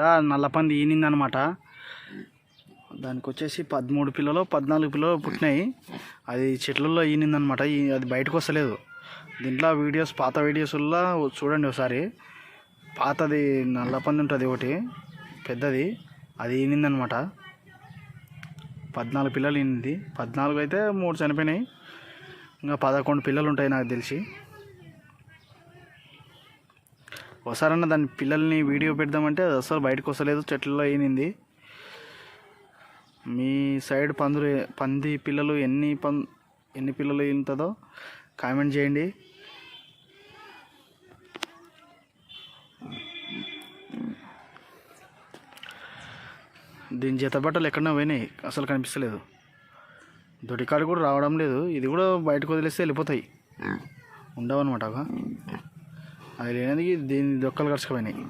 నల్లపంది ఈనిందనమాట. దానికి వచ్చేసి పదమూడు పిల్లలు పద్నాలుగు పిల్లలు పుట్టినాయి. అది చెట్లలో ఈనిందనమాట. ఈ- అది బయటకు వస్తలేదు దీంట్లో వీడియోస్ పాత వీడియోస్లో చూడండి ఒకసారి. పాతది నల్లపంది ఉంటుంది ఒకటి పెద్దది. అది ఈనిందనమాట. పద్నాలుగు పిల్లలు ఈనింది. పద్నాలుగు అయితే మూడు చనిపోయినాయి. ఇంకా పదకొండు పిల్లలు ఉంటాయి నాకు తెలిసి. ఒకసారన్నా దాని పిల్లల్ని వీడియో పెడదామంటే అది అసలు బయటకు వస్తలేదు చెట్లలో అయినింది. మీ సైడ్ పందులు పంది పిల్లలు ఎన్ని పం ఎన్ని పిల్లలు ఈనుతుందో కామెంట్ చేయండి. దీని జతబట్టలు ఎక్కడన్నా పోయినాయి అసలు కనిపిస్తలేదు. దొడికాడు కూడా రావడం లేదు ఇది కూడా బయటకు వదిలేస్తే వెళ్ళిపోతాయి. ఉండవన్నమాట అది లేనందుకు దీని దొక్కలు కరుచుకుపోయినాయి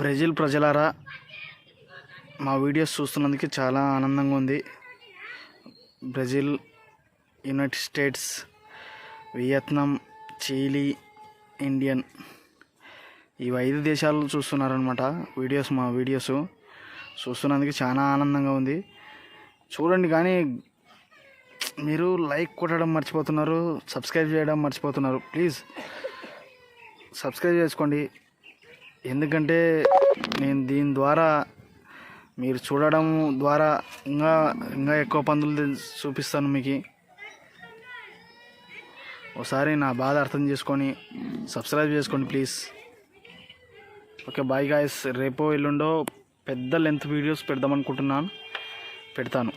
బ్రెజిల్ ప్రజలారా మా వీడియోస్ చూస్తున్నందుకు చాలా ఆనందంగా ఉంది. Brazil United States Vietnam Chile Indian ఈ ఐదు దేశాలు చూస్తున్నారనమాట వీడియోస్ మా వీడియోస్. చూస్తున్నందుకు చాలా ఆనందంగా ఉంది. చూడండి కానీ మీరు లైక్ కొట్టడం మర్చిపోతున్నారు సబ్స్క్రైబ్ చేయడం మర్చిపోతున్నారు ప్లీజ్. సబ్స్క్రైబ్ చేసుకోండి. ఎందుకంటే నేను దీని ద్వారా మీరు చూడడం ద్వారా ఇంకా ఇంకా ఎక్కువ పందులు చూపిస్తాను మీకు. ఒకసారి నా బాధ అర్థం చేసుకొని సబ్స్క్రైబ్ చేసుకోండి ప్లీజ్. Okay bye guys. రేపో ఎల్లుండో పెద్ద లెంత్ వీడియోస్ పెడదామనుకుంటున్నాను పెడతాను.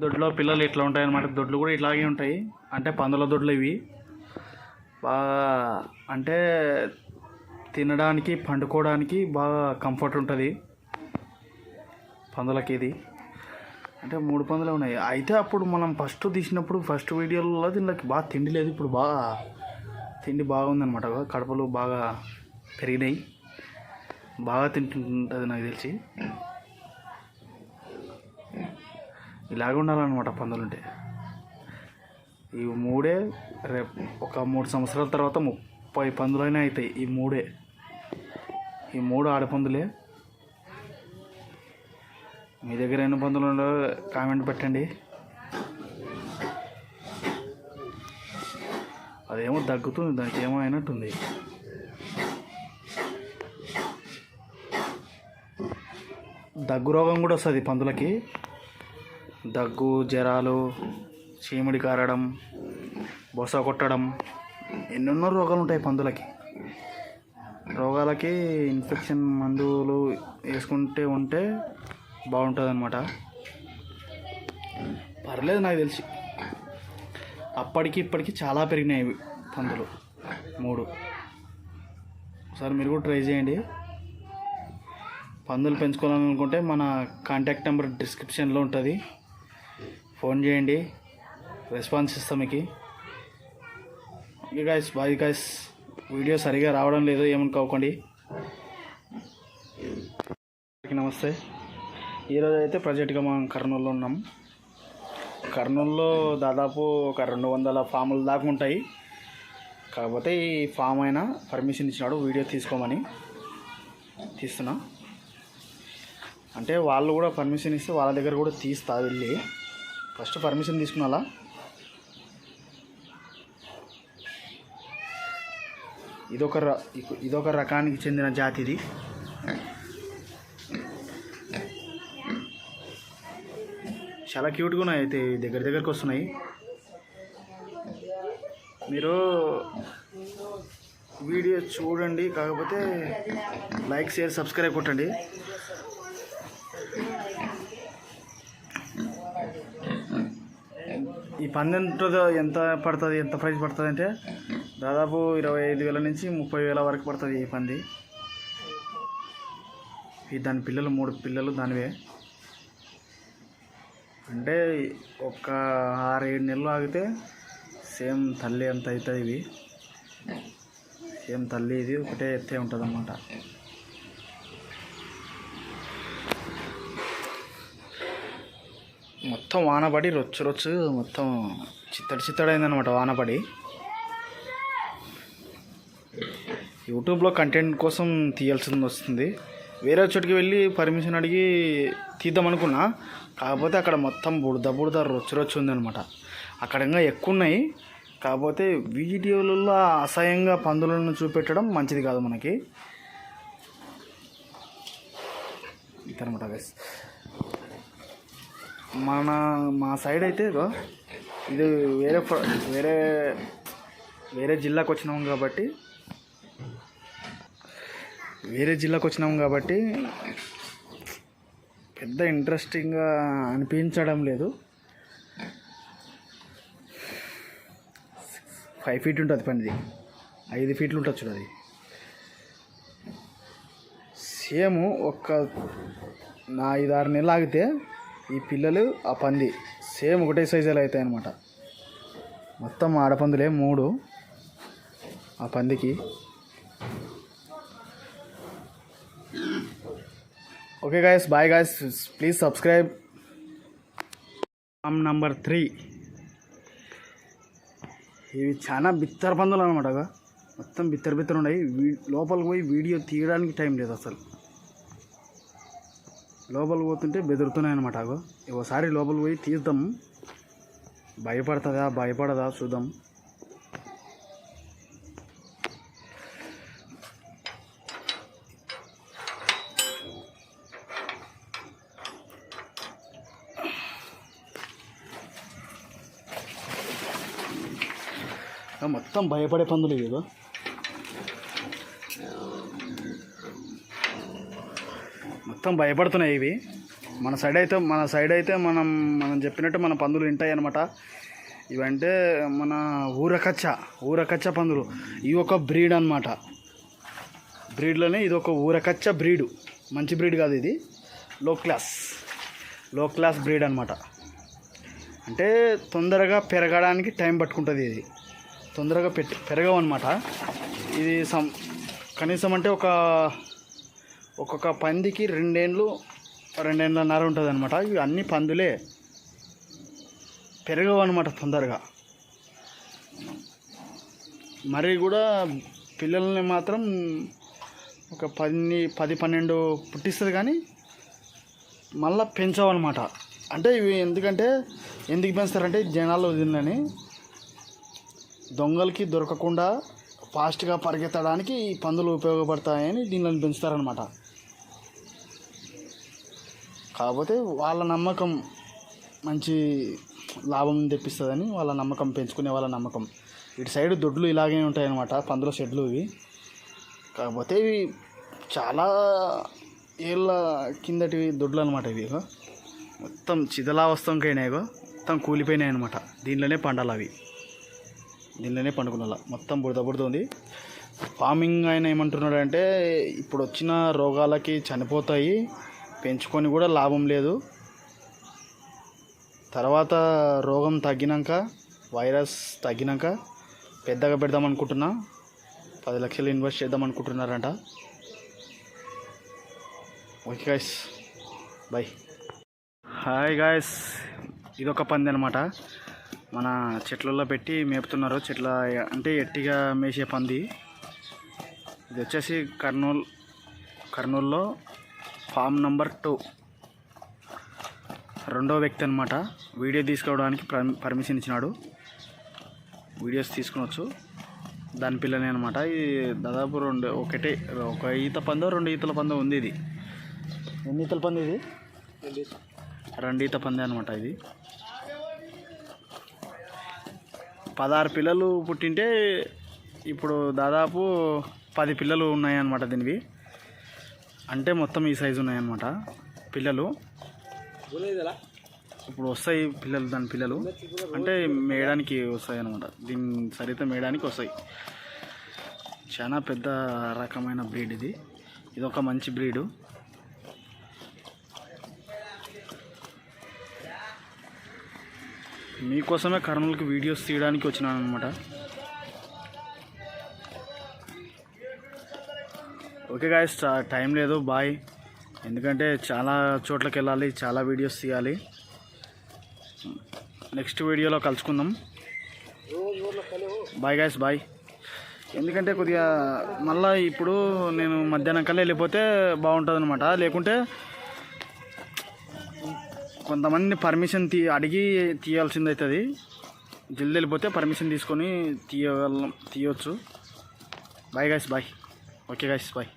దొడ్లో పిల్లలు ఇట్లా ఉంటాయి అన్నమాట దొడ్లు కూడా ఇట్లాగే ఉంటాయి. అంటే పందుల దొడ్లు ఇవి. బాగా అంటే తినడానికి పండుకోవడానికి బాగా కంఫర్ట్ ఉంటుంది. పందులకి ఇది. అంటే మూడు పందులు ఉన్నాయి. అయితే అప్పుడు మనం ఫస్ట్ తీసినప్పుడు ఫస్ట్ వీడియోలో దీనికి బాగా తిండి లేదు. ఇప్పుడు బాగా తిండి బాగుందనమాట కడుపులు బాగా పెరిగినాయి. బాగా తింటుంటుంది నాకు తెలిసి. ఇలాగ ఉండాలన్నమాట పందులుంటే ఈ మూడే రేపు ఒక మూడు సంవత్సరాల తర్వాత ముప్పై పందులైనా అవుతాయి ఈ మూడే. ఈ మూడు ఆడపందులే మీ దగ్గర ఎన్ని పందులు ఉండో కామెంట్ పెట్టండి. అదేమో దగ్గుతుంది దానికి ఏమో అయినట్టుంది. దగ్గు రోగం కూడా వస్తుంది పందులకి. దగ్గు జ్వరాలు చీమిడి కారడం బొస కొట్టడం ఎన్నెన్నో రోగాలు ఉంటాయి పందులకి. రోగాలకి ఇన్ఫెక్షన్ మందులు వేసుకుంటే ఉంటే బాగుంటుంది అనమాట పర్లేదు నాకు తెలిసి. అప్పటికి ఇప్పటికి చాలా పెరిగినాయి పందులు. మూడు. ఒకసారి మీరు కూడా ట్రై చేయండి. పందులు పెంచుకోవాలనుకుంటే మన కాంటాక్ట్ నెంబర్ డిస్క్రిప్షన్లో ఉంటుంది. ఫోన్ చేయండి. రెస్పాన్స్ ఇస్తాం మీకు. Okay guys bye guys video సరిగా రావడం లేదు ఏమనుకోకండి నమస్తే. ఈరోజు అయితే ప్రజెంట్గా మనం కర్నూలులో ఉన్నాం. కర్నూలులో దాదాపు ఒక రెండు వందల ఫాములు దాకా ఉంటాయి. కాకపోతే ఈ ఫామ్ అయినా పర్మిషన్ ఇచ్చినాడు వీడియో తీసుకోమని తీస్తున్నా. అంటే వాళ్ళు కూడా పర్మిషన్ ఇస్తే వాళ్ళ దగ్గర కూడా తీస్తా వెళ్ళి. ఫస్ట్ పర్మిషన్ తీసుకున్నాలా? ఇదొక ర- ఇదొక రకానికి చెందిన జాతి ఇది చాలా క్యూట్గా ఉన్నాయి అయితే దగ్గర దగ్గరకు వస్తున్నాయి. మీరు వీడియో చూడండి కాకపోతే లైక్ షేర్ సబ్స్క్రైబ్ కొట్టండి. ఈ పంది ఎంత పడుతుంది ఎంత ప్రైస్ పడుతుంది అంటే దాదాపు ఇరవై ఐదు వేల నుంచి ముప్పై వేల వరకు పడుతుంది ఈ పంది. ఈ దాని పిల్లలు మూడు పిల్లలు దానివే. అంటే ఒక ఆరు ఏడు నెలలు ఆగితే సేమ్ తల్లి అంత అవుతుంది ఇవి. సేమ్ తల్లి ఇది ఒకటే ఎత్తే ఉంటుంది అన్నమాట మొత్తం వానపడి రొచ్చు రొచ్చు మొత్తం చిత్తడి చిత్తడైందనమాట వానపడి. యూట్యూబ్లో కంటెంట్ కోసం తీయాల్సింది వస్తుంది. వేరే చోటికి వెళ్ళి పర్మిషన్ అడిగి తీద్దాం అనుకున్నా కాకపోతే అక్కడ మొత్తం బుడద బుడద రొచ్చు రొచ్చు ఉందనమాట అక్కడ ఇంకా ఎక్కువ ఉన్నాయి కాకపోతే వీడియోలలో అసహ్యంగా పందులను చూపెట్టడం మంచిది కాదు మనకి. ఇతనమాట గైస్ మన మా సైడ్ అయితే ఇది వేరే వేరే వేరే జిల్లాకు వచ్చినాం కాబట్టి వేరే జిల్లాకు వచ్చినాం కాబట్టి పెద్ద ఇంట్రెస్టింగ్గా అనిపించడం లేదు. ఫైవ్ ఫీట్ ఉంటుంది పనిది. ఐదు ఫీట్లు ఉంటుంది చూడు అది. సేమ్ ఒక్క నా ఐదు ఆరు నెలలు ఆగితే ఈ పిల్లలు ఆ పంది సేమ్ ఒకటే సైజులో అవుతాయి అనమాట మొత్తం ఆడపందులే మూడు ఆ పందికి. Okay guys bye guys please subscribe number three ఇవి చాలా బిత్తర పందులు అనమాట మొత్తం బిత్తర బిత్తర ఉన్నాయి. లోపలికి పోయి వీడియో తీయడానికి టైం లేదు అసలు. లోపల పోతుంటే బెదురుతున్నాయి అనమాట అగో ఒకసారి లోపల పోయి తీద్దాం. భయపడుతుందా భయపడదా చూద్దాం. మొత్తం భయపడే పందులు ఇవి మొత్తం భయపడుతున్నాయి ఇవి. మన సైడ్ అయితే మన సైడ్ అయితే మనం మనం చెప్పినట్టు మన పందులు వింటాయి అనమాట ఇవంటే మన ఊరకచ్చ ఊరకచ్చ పందులు. ఇవి ఒక బ్రీడ్ అనమాట బ్రీడ్లోనే ఇది ఒక ఊరకచ్చ బ్రీడు మంచి బ్రీడ్ కాదు ఇది. లో క్లాస్లో క్లాస్ బ్రీడ్ అనమాట అంటే తొందరగా పెరగడానికి టైం పట్టుకుంటుంది ఇది. తొందరగా పెట్టి పెరగవన్నమాట. ఇది సం కనీసం అంటే ఒక ఒక్కొక్క పందికి రెండేండ్లు రెండేండ్లన్నర ఉంటుంది అనమాట ఇవి అన్ని పందులే. పెరగవు అనమాట తొందరగా. మరి కూడా పిల్లల్ని మాత్రం ఒక పది పది పన్నెండు పుట్టిస్తుంది కానీ మళ్ళీ పెంచవన్నమాట. అంటే ఇవి ఎందుకంటే ఎందుకు పెంచుతారంటే జనాలు వదిలినని. దొంగలకి దొరకకుండా ఫాస్ట్గా పరిగెత్తడానికి ఈ పందులు ఉపయోగపడతాయని దీనిని పెంచుతారనమాట కాకపోతే వాళ్ళ నమ్మకం మంచి లాభం తెప్పిస్తుందని వాళ్ళ నమ్మకం పెంచుకునే వాళ్ళ నమ్మకం. ఇటు సైడ్ దొడ్లు ఇలాగే ఉంటాయన్నమాట పందుల షెడ్లు ఇవి. కాకపోతే ఇవి చాలా ఏళ్ళ కిందటివి దొడ్లు అనమాట ఇవి మొత్తం చిదలావస్థంకైనాయో మొత్తం కూలిపోయినాయి అనమాట దీనిలోనే పండాలి అవి. దీనిలోనే పండుకున్న మొత్తం బుడద బుడద ఉంది. ఫార్మింగ్ ఆయన ఏమంటున్నాడంటే ఇప్పుడు వచ్చిన రోగాలకి చనిపోతాయి. పెంచుకొని కూడా లాభం లేదు. తర్వాత రోగం తగ్గినాక వైరస్ తగ్గినాక పెద్దగా పెడదాం అనుకుంటున్నా. పది లక్షలు ఇన్వెస్ట్ చేద్దాం అనుకుంటున్నారంట. Okay guys bye hi guys ఇది ఒక పంది అనమాట మన చెట్లలో పెట్టి మేపుతున్నారు. చెట్ల అంటే ఎట్టిగా మేసే పంది. ఇది వచ్చేసి కర్నూలు కర్నూలులో ఫామ్ నంబర్ టూ. రెండో వ్యక్తి అనమాట వీడియో తీసుకోవడానికి పర్- పర్మిషన్ ఇచ్చినాడు. వీడియోస్ తీసుకునొచ్చు. దాని పిల్లనే అనమాట ఇది దాదాపు రెండు ఒకటే ఒక ఈత పందో రెండు ఈతల పందో ఉంది ఇది. ఎన్ని ఈతల పంది ఇది? రెండు ఈత పందే అనమాట ఇది. పదహారు పిల్లలు పుట్టింటే ఇప్పుడు దాదాపు పది పిల్లలు ఉన్నాయన్నమాట దీనివి. అంటే మొత్తం ఈ సైజు ఉన్నాయన్నమాట. పిల్లలు. ఇప్పుడు వస్తాయి పిల్లలు దాని పిల్లలు. అంటే మేయడానికి వస్తాయి అనమాట దీని సరిత మేయడానికి వస్తాయి. చాలా పెద్ద రకమైన బ్రీడ్ ఇది. ఇది ఒక మంచి బ్రీడు మీకోసమే కర్నూలుకి వీడియోస్ తీయడానికి వచ్చినాను అనమాట ఓకే గాయస్ టైం లేదు బాయ్ ఎందుకంటే చాలా చోట్లకి వెళ్ళాలి చాలా వీడియోస్ తీయాలి. నెక్స్ట్ వీడియోలో కలుసుకుందాం. బాయ్ గాయస్ బాయ్ ఎందుకంటే కొద్దిగా మళ్ళీ ఇప్పుడు నేను మధ్యాహ్నం కల్లా వెళ్ళిపోతే బాగుంటుంది అనమాట లేకుంటే కొంతమంది పర్మిషన్ తీ అడిగి తీయాల్సింది అవుతుంది జల్దీ వెళ్ళిపోతే పర్మిషన్ తీసుకొని తీయగలం తీయవచ్చు bye guys bye okay guys bye